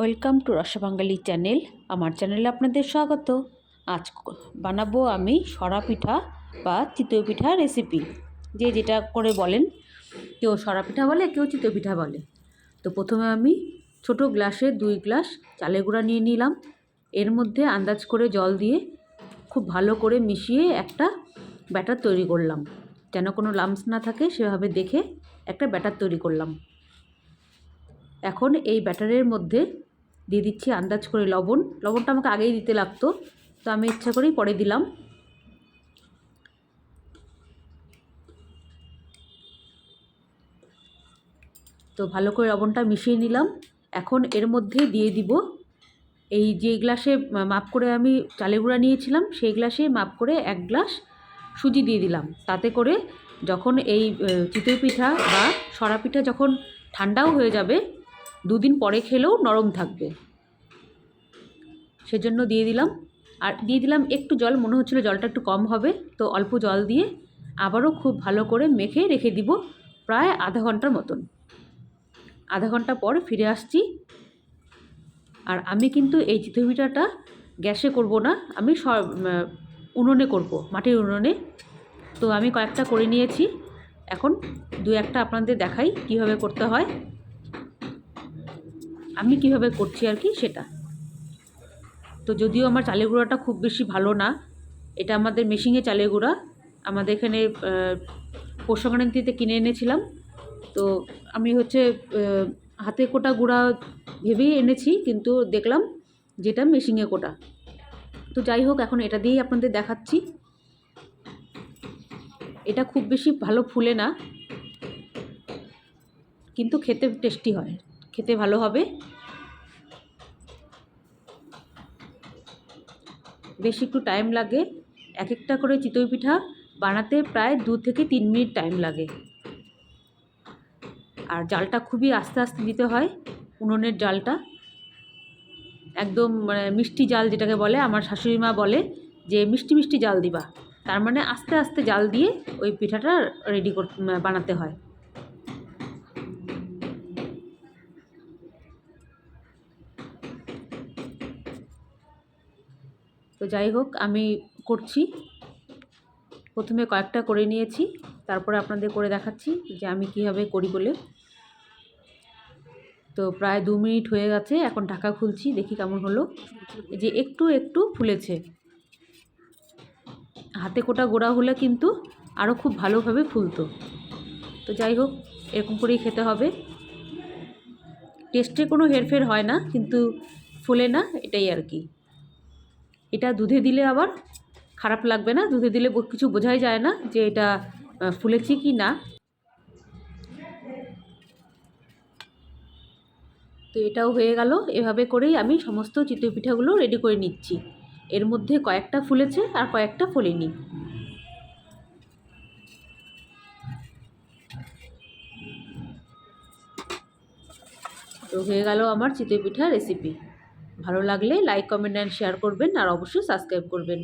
Welcome to রসা বাঙালি channel. আমার চ্যানেলে আপনাদের স্বাগত। আজ বানাবো আমি সরা পিঠা বা চিতই পিঠা রেসিপি যে যেটা করে বলেন, কেউ সরা পিঠা বলে, কেউ চিতই পিঠা বলে। তো প্রথমে আমি ছোট গ্লাসে দুই গ্লাস চালের গুঁড়া নিয়ে নিলাম। এর মধ্যে আন্দাজ করে জল দিয়ে খুব ভালো করে মিশিয়ে একটা ব্যাটার তৈরি করলাম। যেন কোনো লাম্পস না থাকে, সেভাবে দেখে একটা ব্যাটার তৈরি করলাম। এখন এই ব্যাটারের মধ্যে দিয়ে দিচ্ছি আন্দাজ করে লবণ। লবণটা আমাকে আগেই দিতে লাগতো, তো আমি ইচ্ছা করেই পরে দিলাম। তো ভালো করে লবণটা মিশিয়ে নিলাম। এখন এর মধ্যে দিয়ে দিব এই যে গ্লাসে মাপ করে আমি চালের গুঁড়া নিয়েছিলাম, সেই গ্লাসে মাপ করে এক গ্লাস সুজি দিয়ে দিলাম। তাতে করে যখন এই চিতই পিঠা বা সরা পিঠা যখন ঠান্ডাও হয়ে যাবে দুদিন পরে খেলেও নরম থাকবে। সেজন্য দিয়ে দিলাম। আর দিয়ে দিলাম একটু জল, মনে হচ্ছিল জলটা একটু কম হবে, তো অল্প জল দিয়ে আবারও খুব ভালো করে মেখে রেখে দিব প্রায় আধা ঘণ্টার মতন। আধা ঘণ্টা পর ফিরে আসছি। আর আমি কিন্তু এই চিতই পিঠাটা গ্যাসে করব না, আমি স- উনুনে করব, মাটির উনুনে। তো আমি কয়েকটা করে নিয়েছি। এখন দু একটা আপনাদের দেখাই কীভাবে করতে হয়। আমি কীভাবে করছি আর কি সেটা। তো যদিও আমার চালের গুঁড়াটা খুব বেশি ভালো না, এটা আমাদের মেশিনে চালের গুঁড়া। আমাদের এখানে পৌষ কিনে এনেছিলাম। তো আমি হচ্ছে হাতে কোটা গুঁড়া ভেবেই এনেছি, কিন্তু দেখলাম যেটা মেশিনে কোটা। তো যাই হোক, এখন এটা দিয়েই আপনাদের দেখাচ্ছি। এটা খুব বেশি ভালো ফুলে না, কিন্তু খেতে টেস্টি হয়। খেতে ভালো হবে। বেশ একটু টাইম লাগে। এক একটা করে চিতই পিঠা বানাতে প্রায় দু থেকে তিন মিনিট টাইম লাগে। আর জালটা খুবই আস্তে আস্তে দিতে হয়, উনুনের জালটা। একদম মানে মিষ্টি জাল যেটাকে বলে, আমার শাশুড়ি মা বলে যে, মিষ্টি মিষ্টি জাল দিবা। তার মানে আস্তে আস্তে জাল দিয়ে ওই পিঠাটা রেডি বানাতে হয়। তো যাই হোক, আমি করছি। প্রথমে কয়েকটা করে নিয়েছি, তারপরে আপনাদের করে দেখাচ্ছি যে আমি কীভাবে করি বলে। তো প্রায় দু মিনিট হয়ে গেছে, এখন ঢাকা খুলছি, দেখি কেমন হলো। যে একটু একটু ফুলেছে। হাতে কোটা গোড়া হলে কিন্তু আরও খুব ভালোভাবে ফুলতো। তো যাই হোক, এরকম করেই খেতে হবে। টেস্টে কোনো হেরফের হয় না, কিন্তু ফুলে না, এটাই আর কি। এটা দুধে দিলে আবার খারাপ লাগবে না। দুধে দিলে কিছু বোঝাই যায় না যে এটা ফুলেছে কি না। তো এটাও হয়ে গেল। এভাবে করেই আমি সমস্ত চিতই পিঠাগুলো রেডি করে নিচ্ছি। এর মধ্যে কয়েকটা ফুলেছে আর কয়েকটা ফোলেনি। তো হয়ে গেল আমার চিতই পিঠা রেসিপি ভালো লাগলে লাইক কমেন্ট অ্যান্ড শেয়ার করবেন আর অবশ্যই সাবস্ক্রাইব করবেন।